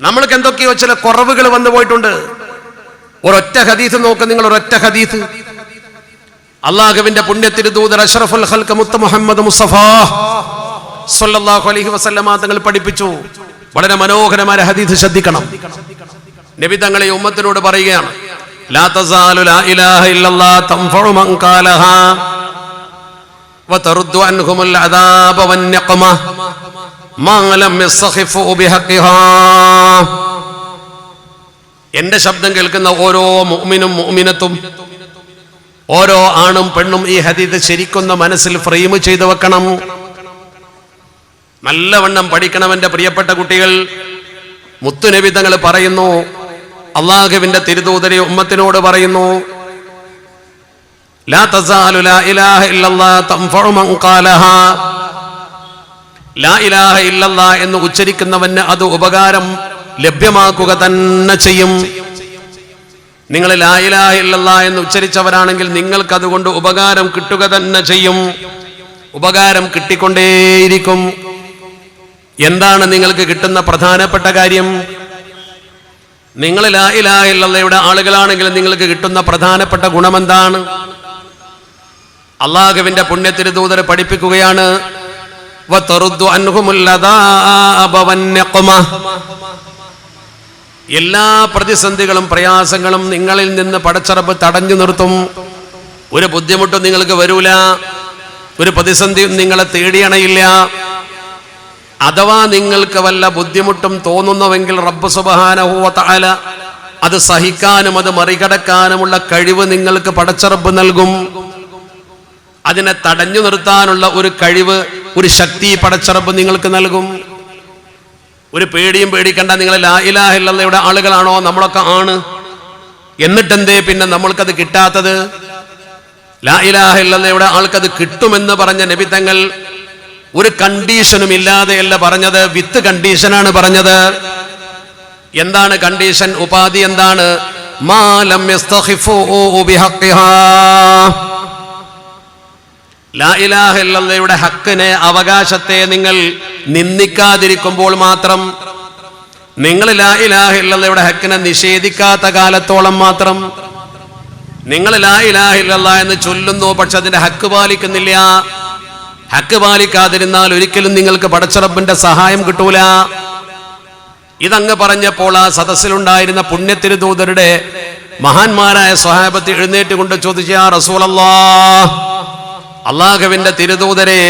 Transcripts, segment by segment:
നമ്മൾക്ക് എന്തൊക്കെയോ ചില കുറവുകൾ വന്നു പോയിട്ടുണ്ട്. ഒരൊറ്റ ഹദീസ് നോക്ക് നിങ്ങൾ ഒരൊറ്റ ഹദീസ്. അള്ളാഹുവിന്റെ പുണ്യത്തിരുദൂത് അഷറഫുൽ ഹൽക്ക് മുത്ത മുഹമ്മദ് മുസഫ സല്ലല്ലാഹു അലൈഹി വസല്ലമ തങ്ങൾ പഠിപ്പിച്ചു. വളരെ മനോഹരമായ ഹദീസ് ശ്രദ്ധിക്കണം. നബി തങ്ങളെ ഉമ്മത്തിനോട് പറയുകയാണ് ലാ തസാലു ലാ ഇലാഹ മൻ കാലഹാ അദാബ എന്റെ ശബ്ദം കേൾക്കുന്ന ഓരോ മുഅ്മിനും മുഅ്മിനത്തും ഓരോ ആണും പെണ്ണും ഈ ഹദീത് ശരിക്കുന്ന മനസ്സിൽ ഫ്രെയിം ചെയ്ത് വെക്കണം. നല്ലവണ്ണം പഠിക്കണം എന്റെ പ്രിയപ്പെട്ട കുട്ടികൾ. മുത്തുനബിതങ്ങൾ പറയുന്നു അള്ളാഹുവിന്റെ തിരുതൂതരി ഉമ്മത്തിനോട് പറയുന്നു ലാ തസാലു ലാ ഇലാഹ ഇല്ലല്ലാ തംഫഉ മൻ ഖാലഹാ. ലാ ഇലാഹ ഇല്ലല്ല എന്ന് ഉച്ചരിക്കുന്നവന് അത് ഉപകാരം ലഭ്യമാക്കുക തന്നെ ചെയ്യും. നിങ്ങൾ ലാ ഇലാഹ ഇല്ലല്ല എന്ന് ഉച്ചരിച്ചവരാണെങ്കിൽ നിങ്ങൾക്ക് അതുകൊണ്ട് ഉപകാരം കിട്ടുക തന്നെ ചെയ്യും. ഉപകാരം കിട്ടിക്കൊണ്ടേയിരിക്കും. എന്താണ് നിങ്ങൾക്ക് കിട്ടുന്ന പ്രധാനപ്പെട്ട കാര്യം? നിങ്ങൾ ലാ ഇലാഹ ഇല്ലല്ലയുടെ ആളുകളാണെങ്കിൽ നിങ്ങൾക്ക് കിട്ടുന്ന പ്രധാനപ്പെട്ട ഗുണമെന്താണ്? അള്ളാഹുവിന്റെ പുണ്യത്തിരുദൂതരെ പഠിപ്പിക്കുകയാണ് വതറുദ്ദു അൻഹുമുൽ അദാബ വന്നഖ്മ. എല്ലാ പ്രതിസന്ധികളും പ്രയാസങ്ങളും നിങ്ങളിൽ നിന്ന് പടച്ചറപ്പ് തടഞ്ഞു നിർത്തും. ഒരു ബുദ്ധിമുട്ടും നിങ്ങൾക്ക് വരൂല. ഒരു പ്രതിസന്ധിയും നിങ്ങളെ തേടിയണയില്ല. അഥവാ നിങ്ങൾക്ക് വല്ല ബുദ്ധിമുട്ടും തോന്നുന്നുവെങ്കിൽ റബ്ബ് സുബഹാനഹുവ തആല അത് സഹിക്കാനും അത് മറികടക്കാനുമുള്ള കഴിവ് നിങ്ങൾക്ക് പടച്ചറപ്പ് നൽകും. അതിനെ തടഞ്ഞു നിർത്താനുള്ള ഒരു കഴിവ് ഒരു ശക്തി പടച്ചറപ്പ് നിങ്ങൾക്ക് നൽകും. ഒരു പേടിയും പേടിക്കണ്ട നിങ്ങൾ ലാ ആളുകളാണോ? നമ്മളൊക്കെ ആണ്. എന്നിട്ടെന്തേ പിന്നെ നമ്മൾക്കത് കിട്ടാത്തത്? ലാ ഇലാഹ ഇല്ലല്ലയുടെ ആൾക്കത് കിട്ടുമെന്ന് പറഞ്ഞ നബിത്തങ്ങൾ ഒരു കണ്ടീഷനും ഇല്ലാതെയല്ല പറഞ്ഞത് വിത്ത് കണ്ടീഷനാണ് പറഞ്ഞത്. എന്താണ് കണ്ടീഷൻ? ഉപാധി എന്താണ്? മാലം യസ്തഖിഫൂ ബിഹഖിഹാ ലാ ഇലാഹ ഇല്ലല്ലയുടെ ഹക്കിനെ അവകാശത്തെ നിങ്ങൾ നിന്ദിക്കാതിരിക്കുമ്പോൾ മാത്രം നിങ്ങൾ ലാ ഇലാഹ ഇല്ലല്ലയുടെ ഹക്കിനെ നിഷേധിക്കാത്ത കാലത്തോളം മാത്രം നിങ്ങൾ ലാ ഇലാഹ ഇല്ലല്ല എന്ന് ചൊല്ലുന്നു പക്ഷെ അതിന്റെ ഹക്ക് പാലിക്കുന്നില്ല. ഹക്ക് പാലിക്കാതിരുന്നാൽ ഒരിക്കലും നിങ്ങൾക്ക് പടച്ചുറപ്പിന്റെ സഹായം കിട്ടൂല. ഇതങ്ങ് പറഞ്ഞപ്പോൾ ആ സദസ്സിലുണ്ടായിരുന്ന പുണ്യത്തിരുദൂതരുടെ മഹാന്മാരായ സ്വഹാബത്ത് എഴുന്നേറ്റ് കൊണ്ട് ചോദിച്ചു ആ റസൂലല്ലാ അള്ളാഹുവിന്റെ തിരുദൂതരെ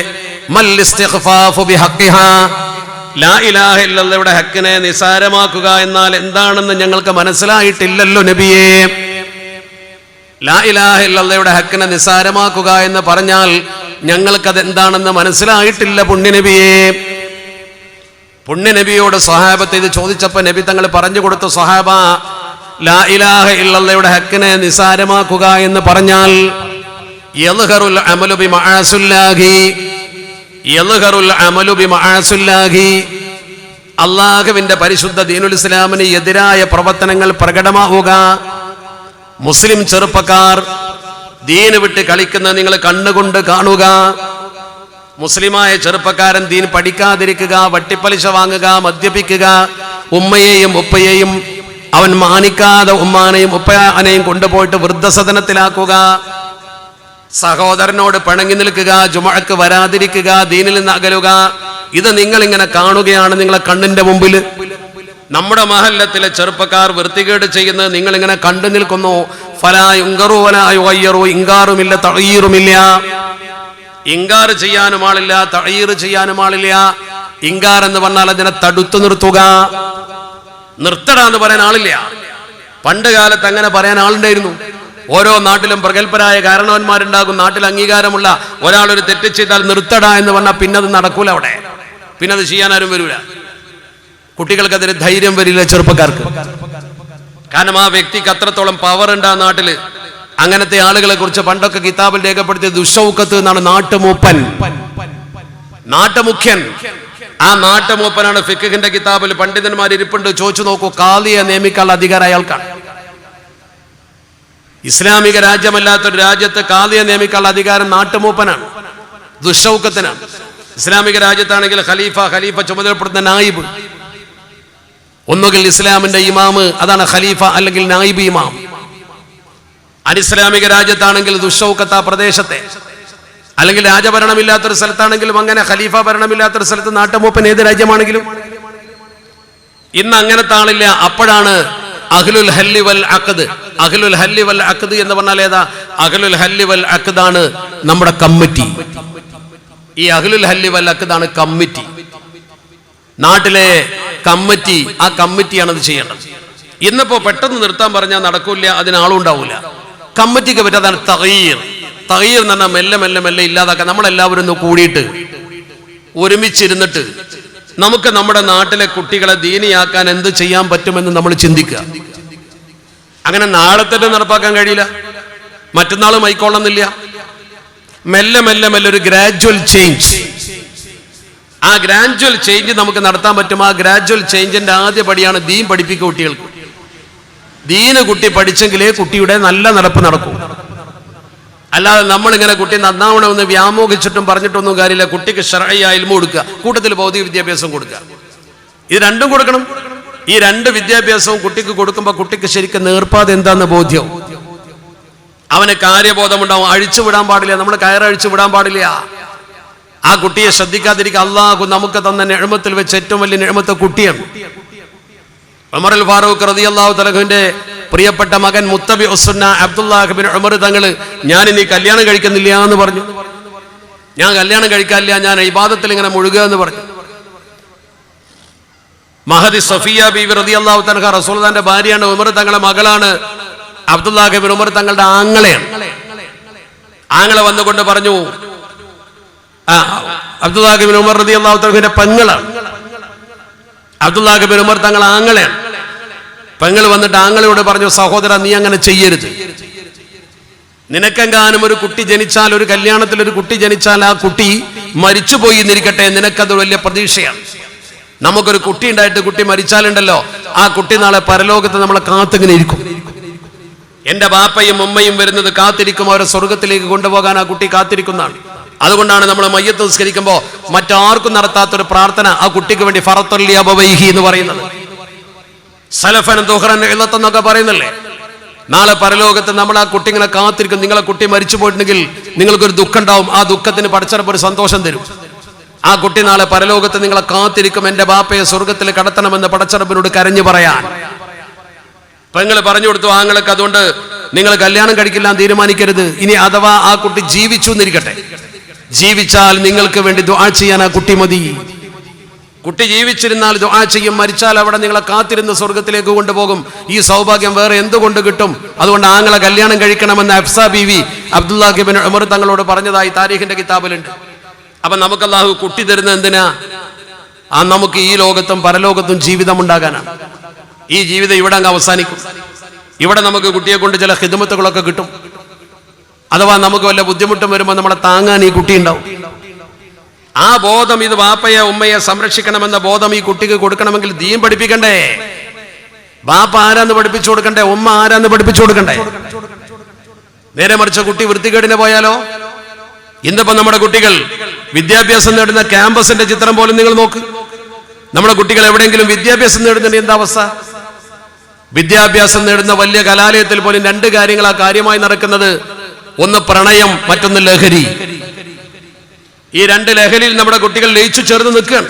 ഹക്കിനെ നിസാരമാക്കുക എന്നാൽ എന്താണെന്ന് ഞങ്ങൾക്ക് മനസ്സിലായിട്ടില്ലല്ലോ നബിയേ. ലാ ഇലാഹ ഇല്ലല്ലയുടെ ഹക്കിനെ നിസാരമാക്കുക എന്ന് പറഞ്ഞാൽ ഞങ്ങൾക്കത് എന്താണെന്ന് മനസ്സിലായിട്ടില്ല പുണ്യനബിയേ പുണ്യനബിയോട് സഹാബത്ത് ഇത് ചോദിച്ചപ്പോ നബി തങ്ങൾ പറഞ്ഞു കൊടുത്ത സ്വഹാബ ലാ ഇലാഹ ഇല്ലയുടെ ഹക്കിനെ നിസാരമാക്കുക എന്ന് പറഞ്ഞാൽ അള്ളാഹുവിന്റെ പരിശുദ്ധ ദീനുൽ ഇസ്ലാമിന് എതിരായ പ്രവർത്തനങ്ങൾ പ്രകടമാവുക. മുസ്ലിം ചെറുപ്പക്കാർ ദീന് വിട്ട് കളിക്കുന്ന നിങ്ങൾ കണ്ണുകൊണ്ട് കാണുക. മുസ്ലിമായ ചെറുപ്പക്കാരൻ ദീൻ പഠിക്കാതിരിക്കുക വട്ടിപ്പലിശ വാങ്ങുക മദ്യപിക്കുക. ഉമ്മയെയും ഉപ്പയെയും അവൻ മാനിക്കാതെ ഉമ്മാനെയും ഉപ്പയാനെയും കൊണ്ടുപോയിട്ട് വൃദ്ധസദനത്തിലാക്കുക. സഹോദരനോട് പിണങ്ങി നിൽക്കുക ജുമഴക്ക് വരാതിരിക്കുക ദീനിൽ നിന്ന് അകലുക. ഇത് നിങ്ങൾ ഇങ്ങനെ കാണുകയാണ് നിങ്ങളെ കണ്ണിന്റെ മുമ്പിൽ. നമ്മുടെ മഹല്ലത്തിലെ ചെറുപ്പക്കാർ വൃത്തികേട് ചെയ്യുന്നത് നിങ്ങൾ ഇങ്ങനെ കണ്ടു നിൽക്കുന്നു. ഫലായുങ്കറു വലായു അയ്യറു ഇങ്കാറുമില്ല തഴയീറുമില്ല ഇങ്കാർ ചെയ്യാനും ആളില്ല തഴയീർ ചെയ്യാനും ആളില്ല. ഇങ്കാർ എന്ന് പറഞ്ഞാൽ അതിനെ തടുത്തു നിർത്തുക. നിർത്തട എന്ന് പറയാൻ ആളില്ല. പണ്ട് കാലത്ത് അങ്ങനെ പറയാൻ ആളുണ്ടായിരുന്നു. ഓരോ നാട്ടിലും പ്രഗത്ഭരായ കാരണവന്മാരുണ്ടാകും. നാട്ടിൽ അംഗീകാരമുള്ള ഒരാൾ ഒരു തെറ്റ് ചെയ്താൽ നിർത്തട എന്ന് പറഞ്ഞാൽ പിന്നെ അത് നടക്കൂല അവിടെ. പിന്നെ അത് ചെയ്യാൻ ആരും വരൂല. കുട്ടികൾക്ക് അതിന് ധൈര്യം വരില്ല ചെറുപ്പക്കാർക്ക്. കാരണം ആ വ്യക്തിക്ക് അത്രത്തോളം പവർ ഉണ്ട് ആ നാട്ടിൽ. അങ്ങനത്തെ ആളുകളെ കുറിച്ച് പണ്ടൊക്കെ കിതാബിൽ രേഖപ്പെടുത്തിയ ദുഷൗക്കത്ത് എന്നാണ് നാട്ടുമൂപ്പൻ. നാട്ടുമുഖ്യൻ. ആ നാട്ടുമൂപ്പനാണ് ഫിഖിന്റെ കിതാബിൽ പണ്ഡിതന്മാർ ഇരിപ്പുണ്ട് ചോദിച്ചു നോക്കൂ കാലിയെ നിയമിക്കാനുള്ള അധികാരം അയാൾക്കാണ്. ഇസ്ലാമിക രാജ്യമല്ലാത്തൊരു രാജ്യത്ത് കാതിയെ നിയമിക്കാനുള്ള അധികാരം നാട്ടുമൂപ്പനാണ്. ദുഷൗക്കത്തിനാണ് ഇസ്ലാമിക രാജ്യത്താണെങ്കിൽ ഖലീഫ ഖലീഫ ചുമതലപ്പെടുന്ന നായിബ്. ഒന്നുകിൽ ഇസ്ലാമിന്റെ ഇമാമ് അതാണ് ഖലീഫ അല്ലെങ്കിൽ നായിബ് ഇമാം. അനിസ്ലാമിക രാജ്യത്താണെങ്കിൽ ദുഷൗക്കത്ത പ്രദേശത്തെ. അല്ലെങ്കിൽ രാജഭരണമില്ലാത്തൊരു സ്ഥലത്താണെങ്കിലും അങ്ങനെ ഖലീഫ ഭരണമില്ലാത്തൊരു സ്ഥലത്ത് നാട്ടുമൂപ്പൻ ഏത് രാജ്യമാണെങ്കിലും. ഇന്ന് അങ്ങനത്തെ ആളില്ല. അപ്പോഴാണ് അഖ്ലുൽ ഹല്ലി വൽ അഖദ്. അഖിലുൽ ഹല്ലി വൽ അഖദ് എന്ന് പറഞ്ഞാൽ ഏതാ? അഖിലുൽ ഹല്ലി വൽ അഖദാണ് നമ്മുടെ കമ്മിറ്റി. ഈ അഖിലുൽ ഹല്ലി വൽ അഖദാണ് കമ്മിറ്റി. നാട്ടിലെ കമ്മിറ്റി ആ കമ്മിറ്റിയാണ് അത് ചെയ്യേണ്ടത്. ഇന്നിപ്പോ പെട്ടെന്ന് നിർത്താൻ പറഞ്ഞാൽ നടക്കൂല അതിന് ആളുണ്ടാവില്ല കമ്മിറ്റിക്ക് പറ്റാതാണ് തകീർ. തകീർ എന്ന് പറഞ്ഞാൽ മെല്ലെ മെല്ലെ മെല്ലെ ഇല്ലാതാക്കാൻ നമ്മളെല്ലാവരും ഒന്ന് കൂടിയിട്ട് ഒരുമിച്ചിരുന്നിട്ട് നമുക്ക് നമ്മുടെ നാട്ടിലെ കുട്ടികളെ ദീനിയാക്കാൻ എന്ത് ചെയ്യാൻ പറ്റുമെന്ന് നമ്മൾ ചിന്തിക്കുക. അങ്ങനെ നാളെ തന്നെ നടപ്പാക്കാൻ കഴിയില്ല. മറ്റന്നാൾ മൈക്കൊള്ളുന്നില്ല മെല്ലെ മെല്ലെ മെല്ലെ ഒരു ഗ്രാജുവൽ ചേഞ്ച് ആ ഗ്രാജുവൽ ചേഞ്ച് നമുക്ക് നടത്താൻ പറ്റും. ആ ഗ്രാജുവൽ ചേഞ്ചിന്റെ ആദ്യ പടിയാണ് ദീൻ പഠിപ്പിക്കുക കുട്ടികൾക്ക്. ദീന് കുട്ടി പഠിച്ചെങ്കിലേ കുട്ടിയുടെ നല്ല നടപ്പ് നടക്കൂ. അല്ലാതെ നമ്മളിങ്ങനെ കുട്ടി നന്നാവണമെന്ന് വ്യാമോഹിച്ചിട്ടും പറഞ്ഞിട്ടൊന്നും കാര്യമില്ല. കുട്ടിക്ക് ഷറയ ഇൽമ കൊടുക്കുക. കൂട്ടത്തിൽ ഭൗതിക വിദ്യാഭ്യാസം കൊടുക്കുക. ഇത് രണ്ടും കൊടുക്കണം. ഈ രണ്ട് വിദ്യാഭ്യാസവും കുട്ടിക്ക് കൊടുക്കുമ്പോൾ കുട്ടിക്ക് ശരിക്കും നേർപ്പാതെ എന്താന്ന് ബോധ്യം. അവന് കാര്യബോധമുണ്ടാവും. അഴിച്ചു വിടാൻ പാടില്ല. നമ്മൾ കയറഴിച്ചു വിടാൻ പാടില്ല. ആ കുട്ടിയെ ശ്രദ്ധിക്കാതിരിക്കുക അള്ളാഹു നമുക്ക് തന്ന നിഴമത്തിൽ വെച്ച് ഏറ്റവും വലിയ നിഴമത്തെ കുട്ടിയാണ്. ഉമറുൽ ഫാറൂഖ് റതി അള്ളാഹു തലഹുവിന്റെ പ്രിയപ്പെട്ട മകൻ മുത്തബി ഒസുന്ന അബ്ദുല്ലാഹിബിൻ ഉമർ തങ്ങൾ ഞാൻ ഇനി കല്യാണം കഴിക്കുന്നില്ല എന്ന് പറഞ്ഞു. ഞാൻ കല്യാണം കഴിക്കാനില്ല ഞാൻ ഇബാദത്തിൽ ഇങ്ങനെ മുഴുകുക എന്ന് പറഞ്ഞു. മഹദി സഫിയ ബീവി റതി അള്ളാഹു തലഹ റസൂൽദാന്റെ ഭാര്യയാണ് ഉമർ തങ്ങളെ മകളാണ് അബ്ദുല്ലാഹിബിൻ ഉമർ തങ്ങളുടെ ആങ്ങളെയാണ്. ആങ്ങളെ വന്നുകൊണ്ട് പറഞ്ഞു ആ അബ്ദുല്ലാഹിബിൻ ഉമർ റതി അള്ളാഹു തലഹിന്റെ പെങ്ങളാണ് അബ്ദുല്ലാഹിബിൻ ഉമർ തങ്ങൾ ആങ്ങളെയാണ്. പെങ്ങൾ വന്നിട്ട് ആങ്ങളോട് പറഞ്ഞു സഹോദര നീ അങ്ങനെ ചെയ്യരുത്. നിനക്കെങ്ങാനും ഒരു കുട്ടി ജനിച്ചാൽ ഒരു കല്യാണത്തിൽ ഒരു കുട്ടി ജനിച്ചാൽ ആ കുട്ടി മരിച്ചു പോയി എന്നിരിക്കട്ടെ നിനക്കത് വലിയ പ്രതീക്ഷയാണ്. നമുക്കൊരു കുട്ടി ഉണ്ടായിട്ട് കുട്ടി മരിച്ചാലുണ്ടല്ലോ ആ കുട്ടി നാളെ പരലോകത്ത് നമ്മളെ കാത്തിങ്ങനെ ഇരിക്കും. എന്റെ ബാപ്പയും ഉമ്മയും വരുന്നത് കാത്തിരിക്കും അവരെ സ്വർഗത്തിലേക്ക് കൊണ്ടുപോകാൻ ആ കുട്ടി കാത്തിരിക്കുന്നതാണ്. അതുകൊണ്ടാണ് നമ്മൾ മയ്യത്ത് നിസ്കരിക്കുമ്പോൾ മറ്റാർക്കും നടത്താത്തൊരു പ്രാർത്ഥന ആ കുട്ടിക്ക് വേണ്ടി ഫറത്തുല്യാബവൈഹി എന്ന് പറയുന്നത്. സലഫൻ ദുഹറൻ എഴുന്നത്തെന്നൊക്കെ പറയുന്നില്ലേ? നാളെ പരലോകത്ത് നമ്മൾ ആ കുട്ടികളെ കാത്തിരിക്കും. നിങ്ങളെ കുട്ടി മരിച്ചു പോയിട്ടുണ്ടെങ്കിൽ നിങ്ങൾക്കൊരു ദുഃഖം ഉണ്ടാവും ആ ദുഃഖത്തിന് പഠിച്ചപ്പോൾ ഒരു സന്തോഷം തരും. ആ കുട്ടി നാളെ പരലോകത്ത് നിങ്ങളെ കാത്തിരിക്കും. എന്റെ ബാപ്പയെ സ്വർഗത്തിൽ കടത്തണമെന്ന് പടച്ചറപ്പിനോട് കരഞ്ഞു പറയാൻ. പെങ്ങൾ പറഞ്ഞു കൊടുത്തു ആങ്ങൾക്ക് അതുകൊണ്ട് നിങ്ങൾ കല്യാണം കഴിക്കില്ല തീരുമാനിക്കരുത്. ഇനി അഥവാ ആ കുട്ടി ജീവിച്ചു എന്നിരിക്കട്ടെ. ജീവിച്ചാൽ നിങ്ങൾക്ക് വേണ്ടി ദ്വാ ചെയ്യാൻ ആ കുട്ടി മതി. കുട്ടി ജീവിച്ചിരുന്നാൽ ദുആ ചെയ്യും മരിച്ചാൽ അവിടെ നിങ്ങളെ കാത്തിരുന്ന് സ്വർഗത്തിലേക്ക് കൊണ്ടുപോകും. ഈ സൗഭാഗ്യം വേറെ എന്തുകൊണ്ട് കിട്ടും? അതുകൊണ്ട് ആങ്ങളെ കല്യാണം കഴിക്കണമെന്ന് അഫ്സ ബീവി അബ്ദുല്ലാഹിബിൻ ഉമർ തങ്ങളോട് പറഞ്ഞതായി താരീഖിന്റെ കിതാബിലുണ്ട്. അപ്പൊ നമുക്ക് അള്ളാഹു കുട്ടി തരുന്ന എന്തിനാ? ആ നമുക്ക് ഈ ലോകത്തും പരലോകത്തും ജീവിതം ഉണ്ടാകാനാണ് ഈ ജീവിതം ഇവിടെ അങ്ങ് അവസാനിക്കും. ഇവിടെ നമുക്ക് കുട്ടിയെ കൊണ്ട് ചില ഹിദമത്തുകളൊക്കെ കിട്ടും. അഥവാ നമുക്ക് വല്ല ബുദ്ധിമുട്ടും വരുമ്പോൾ നമ്മളെ താങ്ങാൻ ഈ കുട്ടി ഉണ്ടാവും. ആ ബോധം ഇത് വാപ്പയെ ഉമ്മയെ സംരക്ഷിക്കണമെന്ന ബോധം ഈ കുട്ടിക്ക് കൊടുക്കണമെങ്കിൽ ദീൻ പഠിപ്പിക്കണ്ടേ? വാപ്പ ആരാന്ന് പഠിപ്പിച്ചു കൊടുക്കണ്ടേ? ഉമ്മ ആരാന്ന് പഠിപ്പിച്ചു കൊടുക്കണ്ടേ? നേരെ മറിച്ച കുട്ടി വൃത്തികേടിന് പോയാലോ? ഇന്നിപ്പോ നമ്മുടെ കുട്ടികൾ വിദ്യാഭ്യാസം നേടുന്ന ക്യാമ്പസിന്റെ ചിത്രം പോലും നിങ്ങൾ നോക്ക്. നമ്മുടെ കുട്ടികൾ എവിടെയെങ്കിലും വിദ്യാഭ്യാസം നേടുന്നുണ്ട്? എന്താ അവസ്ഥ? വിദ്യാഭ്യാസം നേടുന്ന വലിയ കലാലയത്തിൽ പോലും രണ്ട് കാര്യങ്ങളാ കാര്യമായി നടക്കുന്നത്. ഒന്ന് പ്രണയം മറ്റൊന്ന് ലഹരി. ഈ രണ്ട് ലഹരിയിൽ നമ്മുടെ കുട്ടികൾ ലയിച്ചു ചേർന്ന് നിൽക്കുകയാണ്.